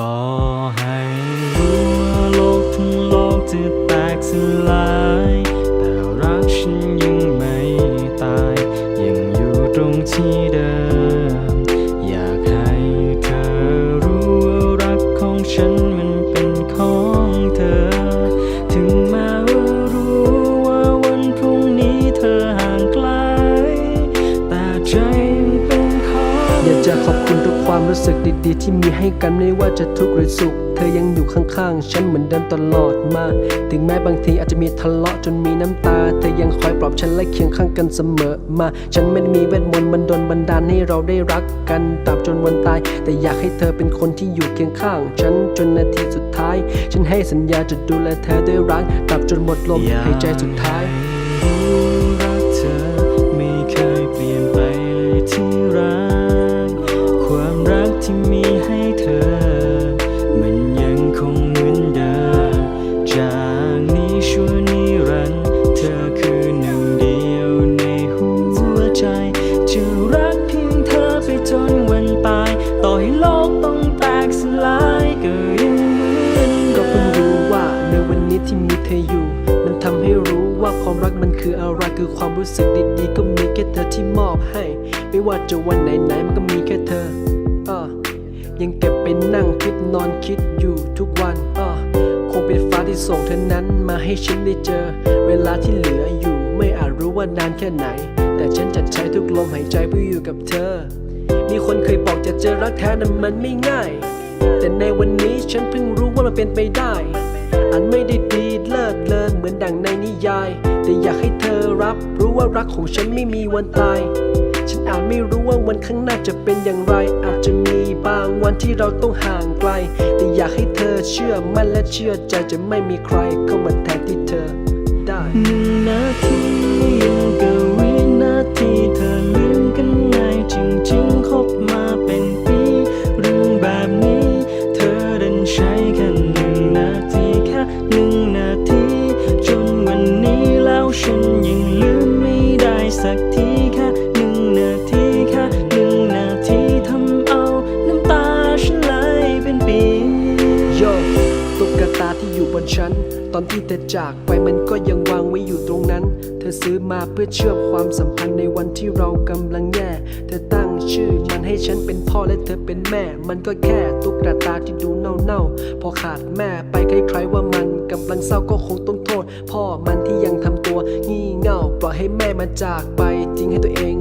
ต่อให้รู้ว่าโลกทั้งโลกจะแตกสลาย แต่รักฉันยังไม่ตาย ยังอยู่ตรงที่เดิม อยากให้เธอรู้ว่ารักของฉัน อยากจะขอบคุณทุกความรู้สึกดีๆ ที่มีให้กันไม่ว่าจะทุกข์หรือสุข เธอยังอยู่ข้างๆ ฉันเหมือนเดิมตลอดมา ถึงแม้บางทีอาจจะมีทะเลาะจนมีน้ำตา เธอยังคอยปลอบฉันและเคียงข้างกันเสมอมา ฉันไม่ได้มีเวทมนต์บันดลบันดาลให้เราได้รักกันตราบจนวันตาย แต่อยากให้เธอเป็นคนที่อยู่เคียงข้าง ฉันจนนาทีสุดท้าย ฉันให้สัญญาจะดูแลเธอด้วยรักตราบจนหมดลมหายใจสุดท้ายรักเธอไม่เคยเปลี่ยนไป ที่มีให้เธอ มันยังคงเหมือนเดิมจากนี้ชั่วนิรันดร์เธอคือหนึ่งเดียวในหัวใจ จะรักเพียงเธอไปจนวันตาย ต่อให้โลกต้องแตกสลายก็ยังเหมือนก็เพิ่งรู้ว่าในวันนี้ที่มีเธออยู่ มันทำให้รู้ว่าความรักมันคืออะไรคือความรู้สึกดีๆก็มีแค่เธอที่มอบให้ ไม่ว่าจะวันไหนๆมันก็มีแค่เธอ ยังเก็บไปนั่งคิดนอนคิดอยู่ทุกวันอะคงเป็นฟ้าที่ส่งเธอนั้นมาให้ฉันได้เจอ เวลาที่เหลืออยู่ไม่อาจรู้ว่านานแค่ไหน แต่ฉันจะใช้ทุกลมหายใจเพื่ออยู่กับเธอ มีคนเคยบอกจะเจอรักแท้นั้นมันไม่ง่าย แต่ในวันนี้ฉันเพิ่งรู้ว่ามันเป็นไปได้อันไม่ได้ดีเลิศเลิศเหมือนดังในนิยาย แต่อยากให้เธอรับรู้ว่ารักของฉันไม่มีวันตาย ฉันอาจไม่รู้ว่าวันข้างหน้าจะเป็นอย่างไร อาจจะมีบางวันที่เราต้องห่างไกล แต่อยากให้เธอเชื่อมั่นและเชื่อใจจะไม่มีใครเข้ามาแทนที่เธอได้หนึ่งนาทียังกับวินาทีเธอลืมกันง่ายจริงๆคบมาเป็นปีเรื่องแบบนี้ เธอดันใช้แค่หนึ่งนาทีแค่หนึ่งนาที จนวันนี้แล้วฉันยังลืมไม่ได้สักที ที่อยู่บนชั้น ตอนที่เธอจากไปมันก็ยังวางไว้อยู่ตรงนั้น เธอซื้อมาเพื่อเชื่อมความสัมพันธ์ในวันที่เรากำลังแย่ เธอตั้งชื่อมันให้ฉันเป็นพ่อและเธอเป็นแม่ มันก็แค่ตุ๊กตาที่ดูเน่าๆ พอขาดแม่ไปคล้ายๆว่ามันกำลังเศร้าก็คงต้องโทษ พ่อมันที่ยังทำตัว งี่เง่าปล่อยให้แม่มาจากไปทิ้งให้ตัวเอง